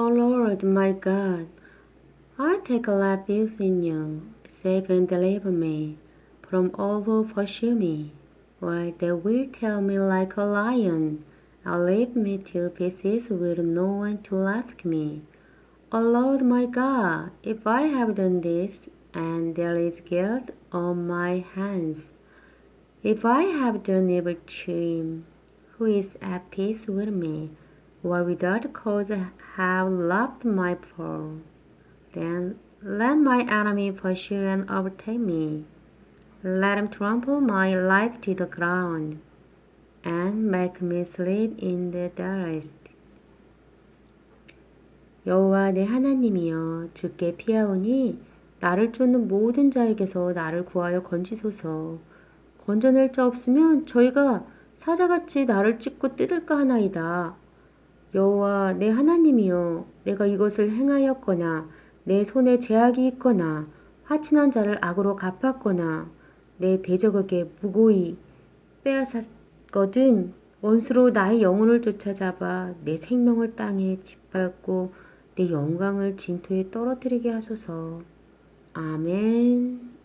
O Lord my God, I take refuge in you. Save and deliver me from all who pursue me. While they will tear me like a lion, and leave me to pieces with no one to ask me. O Lord my God, if I have done this, and there is guilt on my hands, if I have done evil to him who is at peace with me, or without cause have loved my poor, then let my enemy pursue and overtake me. Let him trample my life to the ground, and make me sleep in the dust. 여호와 내 하나님이여 주께 피하오니 나를 쫓는 모든 자에게서 나를 구하여 건지소서. 건져낼 자 없으면 저희가 사자같이 나를 찢고 뜯을까 하나이다. 여호와 내 하나님이여 내가 이것을 행하였거나 내 손에 제약이 있거나 화친한 자를 악으로 갚았거나 내 대적에게 무고히 빼앗았거든 원수로 나의 영혼을 쫓아잡아 내 생명을 땅에 짓밟고 내 영광을 진토에 떨어뜨리게 하소서. 아멘.